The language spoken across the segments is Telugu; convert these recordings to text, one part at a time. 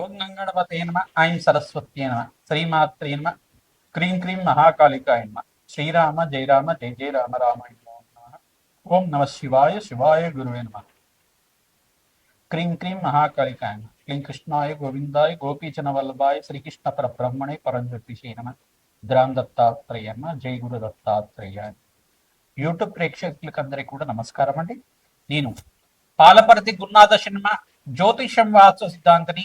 ఓం గంగణపతే నమ. ఐం సరస్వత్యే నమ. శ్రీమాత్రే నమ. క్రీం క్రీం మహాకాళికాయ నమ. శ్రీరామ జయ రామ జయ జయ రామ రామాయ ఓం నమ శివాయ శివాయ గురువే నమ. క్రీం క్రీం మహాకాళికాయ నమ. క్లీం కృష్ణాయ గోవిందాయ గోపీచన వల్లభాయ శ్రీకృష్ణ పరబ్రహ్మణే పరంజ్యోతిషే నమ. ద్రామ్ దత్తాత్రేయ నమ. జయ గురు దత్తాత్రేయ యూట్యూబ్ ప్రేక్షకులకు అందరికీ కూడా నమస్కారం అండి నేను పాలపరతి గురునాథ శర్మ జ్యోతిషం వాస్తు సిద్ధాంతిని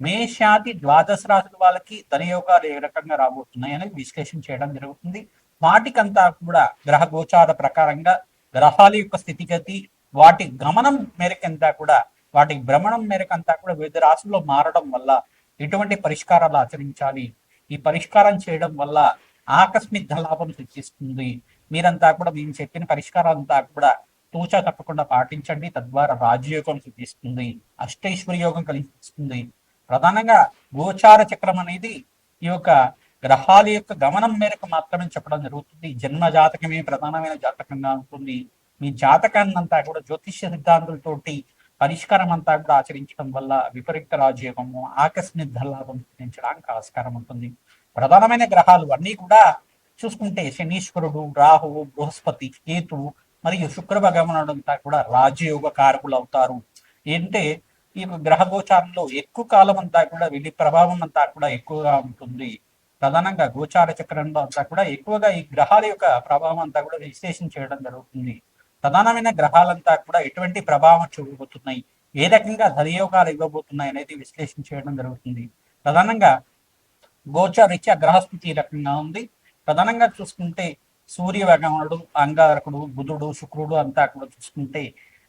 మేషాది ద్వాదశ రాశుల వాళ్ళకి ధనయోగాలు ఏ రకంగా రాబోతున్నాయి అనేది విశ్లేషణ చేయడం జరుగుతుంది. వాటికంతా కూడా గ్రహ గోచార ప్రకారంగా గ్రహాల యొక్క స్థితిగతి వాటి గమనం మేరకంతా కూడా వాటి భ్రమణం మేరకంతా కూడా వివిధ రాశుల్లో మారడం వల్ల ఎటువంటి పరిష్కారాలు ఆచరించాలి? ఈ పరిష్కారం చేయడం వల్ల ఆకస్మిక లాభం సృష్టిస్తుంది. మీరంతా కూడా మేము చెప్పిన పరిష్కారాలంతా కూడా తూచా తప్పకుండా పాటించండి. తద్వారా రాజయోగం సృష్టిస్తుంది అష్టైశ్వర్య యోగం కలిగిస్తుంది ప్రధానంగా గోచార చక్రం అనేది ఈ యొక్క గ్రహాల యొక్క గమనం మేరకు మాత్రమే చెప్పడం జరుగుతుంది. జన్మ జాతకమే ప్రధానమైన జాతకంగా ఉంటుంది. మీ జాతకాన్ని అంతా కూడా జ్యోతిష్య సిద్ధాంతులతోటి పరిష్కారం అంతా కూడా ఆచరించడం వల్ల విపరీత రాజయోగము ఆకస్మిక ధనలాభం సిద్ధించడానికి ఆస్కారం ఉంటుంది. ప్రధానమైన గ్రహాలు అన్నీ కూడా చూసుకుంటే శనీశ్వరుడు రాహువు బృహస్పతి కేతువు మరియు శుక్ర భగవానుడు అంతా కూడా రాజయోగ కారకులు అవుతారు. ఏంటంటే ఈ గ్రహగోచారంలో గ్రహ గోచారంలో ఎక్కువ కాలం అంతా కూడా వీటి ప్రభావం అంతా కూడా ఎక్కువగా ఉంటుంది. ప్రధానంగా గోచార చక్రంలో అంతా కూడా ఎక్కువగా ఈ గ్రహాల యొక్క ప్రభావం అంతా కూడా విశ్లేషణ చేయడం జరుగుతుంది. ప్రధానమైన గ్రహాలంతా కూడా ఎటువంటి ప్రభావం చూపబోతున్నాయి? ఏ రకంగా ధనయోగాలు ఇవ్వబోతున్నాయి అనేది విశ్లేషణ చేయడం జరుగుతుంది. ప్రధానంగా గోచారీత్యా గ్రహస్థితి రకంగా ఉంది. ప్రధానంగా చూసుకుంటే సూర్య భగవానుడు అంగారకుడు బుధుడు శుక్రుడు అంతా కూడా చూసుకుంటే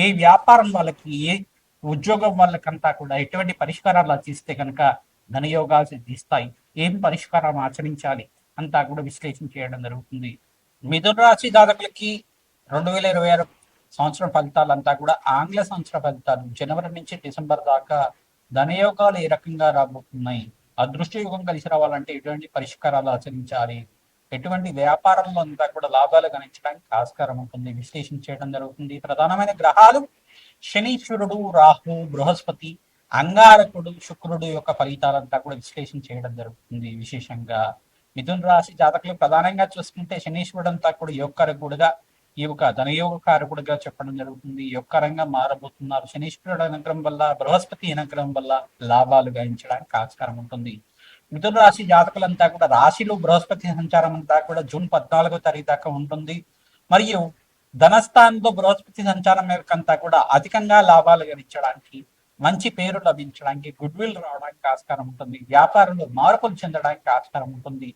ఏ వ్యాపారం వాళ్ళకి ఏ ఉద్యోగం వాళ్ళకంతా కూడా ఎటువంటి పరిష్కారాలు ఆచిస్తే కనుక ధనయోగాలు సిద్ధిస్తాయి. ఏం పరిష్కారం ఆచరించాలి అంతా కూడా విశ్లేషణ చేయడం జరుగుతుంది. మిథున రాశి జాతకులకి రెండు వేల ఇరవై ఆరు సంవత్సరం ఫలితాలు అంతా కూడా ఆంగ్ల సంవత్సర ఫలితాలు. జనవరి నుంచి డిసెంబర్ దాకా ధనయోగాలు ఏ రకంగా రాబోతున్నాయి? అదృష్ట యుగం కలిసి రావాలంటే ఎటువంటి పరిష్కారాలు ఆచరించాలి? ఎటువంటి వ్యాపారంలో అంతా కూడా లాభాలు గణించడానికి ఆస్కారం ఉంటుంది. విశ్లేషణ చేయడం జరుగుతుంది. ప్రధానమైన గ్రహాలు శనీశ్వరుడు రాహు బృహస్పతి అంగారకుడు శుక్రుడు యొక్క ఫలితాలంతా కూడా విశ్లేషణ చేయడం జరుగుతుంది. విశేషంగా మిథున రాశి జాతకులు ప్రధానంగా చూసుకుంటే శనీశ్వరుడు అంతా కూడా యోగకారకుడుగా ఈ యొక్క ధనయోగకారకుడుగా చెప్పడం జరుగుతుంది. యొక్కరంగా మారబోతున్నారు. శనీశ్వరుడు అనుగ్రహం వల్ల బృహస్పతి అనుగ్రహం వల్ల లాభాలు గాయించడానికి ఆస్కారం ఉంటుంది. మిథున రాశి జాతకులంతా కూడా రాశిలో బృహస్పతి సంచారం అంతా కూడా జూన్ పద్నాలుగో తారీఖు దాకా ఉంటుంది. మరియు ధనస్థానంలో బృహస్పతి సంచారం మేరకంతా కూడా అధికంగా లాభాలు గణించడానికి మంచి పేరు లభించడానికి గుడ్ విల్ రావడానికి ఆస్కారం ఉంటుంది. వ్యాపారంలో మార్పులు చెందడానికి ఆస్కారం ఉంటుంది.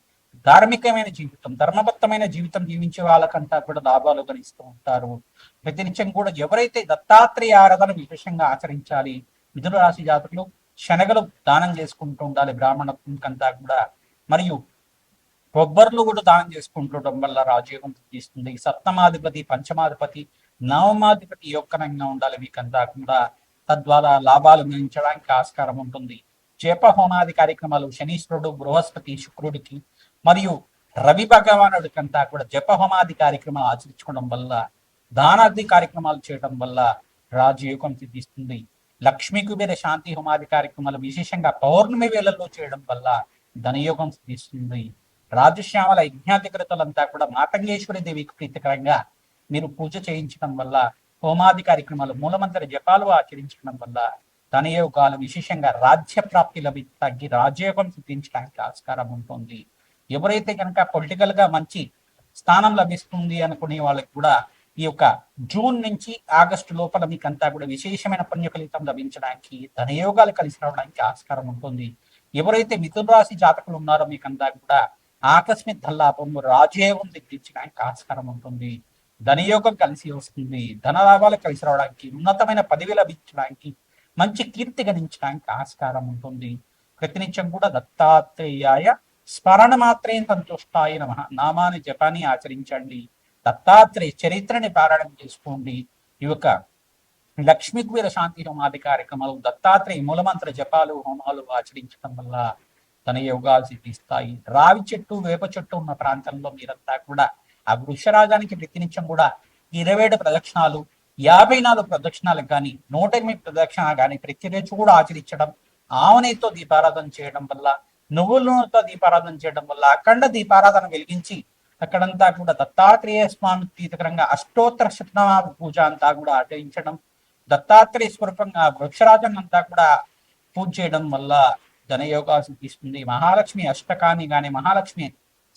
ధార్మికమైన జీవితం ధర్మబద్ధమైన జీవితం జీవించే వాళ్ళకంతా కూడా లాభాలు గణిస్తూ ఉంటారు. ప్రతినిత్యం కూడా ఎవరైతే దత్తాత్రేయ ఆరాధన విశేషంగా ఆచరించాలి మిథున రాశి జాతకులు శనగలు దానం చేసుకుంటూ ఉండాలి బ్రాహ్మణకంతా కూడా. మరియు కొబ్బర్లు కూడా దానం చేసుకుంటుండడం వల్ల రాజయోగం తీస్తుంది. సప్తమాధిపతి పంచమాధిపతి నవమాధిపతి యొక్కనంగా ఉండాలి మీకంతా కూడా. తద్వారా లాభాలు గణించడానికి ఆస్కారం ఉంటుంది. చేప హోమాది కార్యక్రమాలు శనీశ్వరుడు బృహస్పతి శుక్రుడికి మరియు రవి భగవానుడికంతా కూడా జప హోమాది కార్యక్రమాలు ఆచరించుకోవడం వల్ల దానాది కార్యక్రమాలు చేయడం వల్ల రాజయోగం సిద్ధిస్తుంది లక్ష్మీ కుబేర శాంతి హోమాది కార్యక్రమాలు విశేషంగా పౌర్ణమి వేళల్లో చేయడం వల్ల ధనయోగం సిద్ధిస్తుంది. రాజశ్యామల యజ్ఞాధికృతులంతా కూడా మాతంగేశ్వరి దేవికి ప్రీతికరంగా మీరు పూజ చేయించడం వల్ల హోమాది కార్యక్రమాలు మూలమంత్ర జపాలు ఆచరించడం వల్ల ధనయోగాలు విశేషంగా రాజ్య ప్రాప్తి లభి తగ్గి రాజయోగం సిద్ధించడానికి ఆస్కారం ఉంటుంది. ఎవరైతే కనుక పొలిటికల్గా మంచి స్థానం లభిస్తుంది అనుకునే వాళ్ళకి కూడా ఈ యొక్క జూన్ నుంచి ఆగస్టు లోపల మీకు అంతా కూడా విశేషమైన పుణ్యఫలితం లభించడానికి ధనయోగాలు కలిసి రావడానికి ఆస్కారం ఉంటుంది. ఎవరైతే మిథున రాశి జాతకులు ఉన్నారో మీకంతా కూడా ఆకస్మిక ధల్లాభం రాజయోగం దిగ్గించడానికి ఆస్కారం ఉంటుంది. ధనయోగం కలిసి వస్తుంది. ధన లాభాలు కలిసి రావడానికి ఉన్నతమైన పదవి లభించడానికి మంచి కీర్తి గణించడానికి ఆస్కారం ఉంటుంది. ప్రతినిత్యం కూడా దత్తాత్రేయాయ స్మరణ మాత్రే సంతుష్టాయ నమ. నామాన్ని జపాన్ని ఆచరించండి. దత్తాత్రేయ చరిత్రని పారాయణం చేసుకోండి. ఈ యొక్క లక్ష్మీ కుబేర శాంతి హోమాది కార్యక్రమాలు దత్తాత్రేయ మూలమంత్ర జపాలు హోమాలు ఆచరించడం వల్ల తన యోగాలు సిద్ధిస్తాయి. రావి చెట్టు వేప చెట్టు ఉన్న ప్రాంతంలో మీరంతా కూడా ఆ వృక్షరాగానికి ప్రతినిత్యం కూడా ఇరవై ఏడు ప్రదక్షిణాలు యాభై నాలుగు ప్రదక్షిణాలకు కానీ నూట ఎనిమిది ప్రదక్షిణ కానీ ప్రతిరోజు కూడా ఆచరించడం ఆవనేతో దీపారాధన చేయడం వల్ల నువ్వుల నూనెతో దీపారాధన చేయడం వల్ల అఖండ దీపారాధన వెలిగించి అక్కడంతా కూడా దత్తాత్రేయ స్వామి ప్రీతికరంగా అష్టోత్తర శతనామ పూజ అంతా కూడా ఆచరించడం దత్తాత్రేయ స్వరూపంగా వృక్షరాజన్ అంతా కూడా పూజ చేయడం వల్ల ధనయోగా సిద్ధిస్తుంది మహాలక్ష్మి అష్టకాన్ని కానీ మహాలక్ష్మి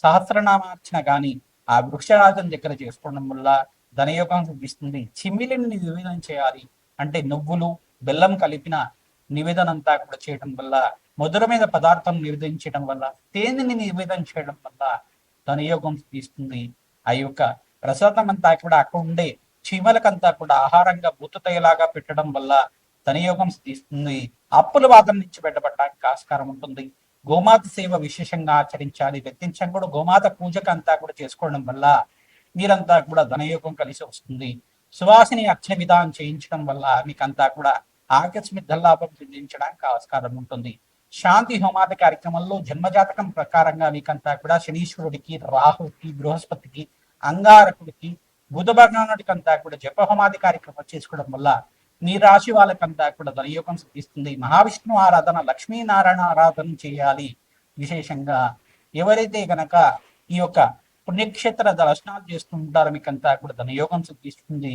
సహస్రనామార్చన కానీ ఆ వృక్షరాజన్ దగ్గర చేసుకోవడం వల్ల ధనయోగం సిద్ధిస్తుంది చిమ్మిలిని నివేదన చేయాలి. అంటే నువ్వులు బెల్లం కలిపిన నివేదన అంతా కూడా చేయడం వల్ల మధురమైన పదార్థం నివేదించడం వల్ల తేనెని నివేదన చేయడం వల్ల ధనయోగం సిద్ధిస్తుంది ఆ యొక్క ప్రసాదం అంతా కూడా అక్కడ ఉండే చీమలకంతా కూడా ఆహారంగా బూతతయ్యలాగా పెట్టడం వల్ల ధనయోగం సిద్ధిస్తుంది అప్పుల వాదం నుంచి బయటపడడానికి ఆస్కారం ఉంటుంది. గోమాత సేవ విశేషంగా ఆచరించాలి. వ్యక్తించం కూడా గోమాత పూజకు అంతా కూడా చేసుకోవడం వల్ల మీరంతా కూడా ధనయోగం కలిసి వస్తుంది. సువాసిని అర్చన విధానం చేయించడం వల్ల మీకంతా కూడా ఆకస్మిక లాభం చెందించడానికి ఆస్కారం ఉంటుంది. శాంతి హోమాది కార్యక్రమంలో జన్మజాతకం ప్రకారంగా మీకంతా కూడా శనీశ్వరుడికి రాహుకి బృహస్పతికి అంగారకుడికి బుధ భగవానుడికంతా కూడా జప హోమాది కార్యక్రమం చేసుకోవడం వల్ల మీ రాశి వాళ్ళకంతా కూడా ధనయోగం సిద్ధిస్తుంది. మహావిష్ణు ఆరాధన లక్ష్మీనారాయణ ఆరాధన చేయాలి. విశేషంగా ఎవరైతే గనక ఈ యొక్క పుణ్యక్షేత్ర దర్శనాలు చేస్తుంటారో మీకంతా కూడా ధనయోగం సిద్ధిస్తుంది.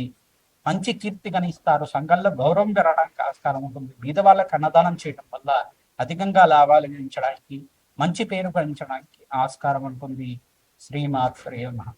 మంచి కీర్తి గణిస్తారు. సంఘంలో గౌరవం పెరగడానికి ఆస్కారం ఉంటుంది. బీద వాళ్ళకి అన్నదానం చేయడం వల్ల అధికంగా లాభాలు గడించడానికి మంచి పేరు గడించడానికి ఆస్కారం ఉంటుంది శ్రీమాత్రే మహా.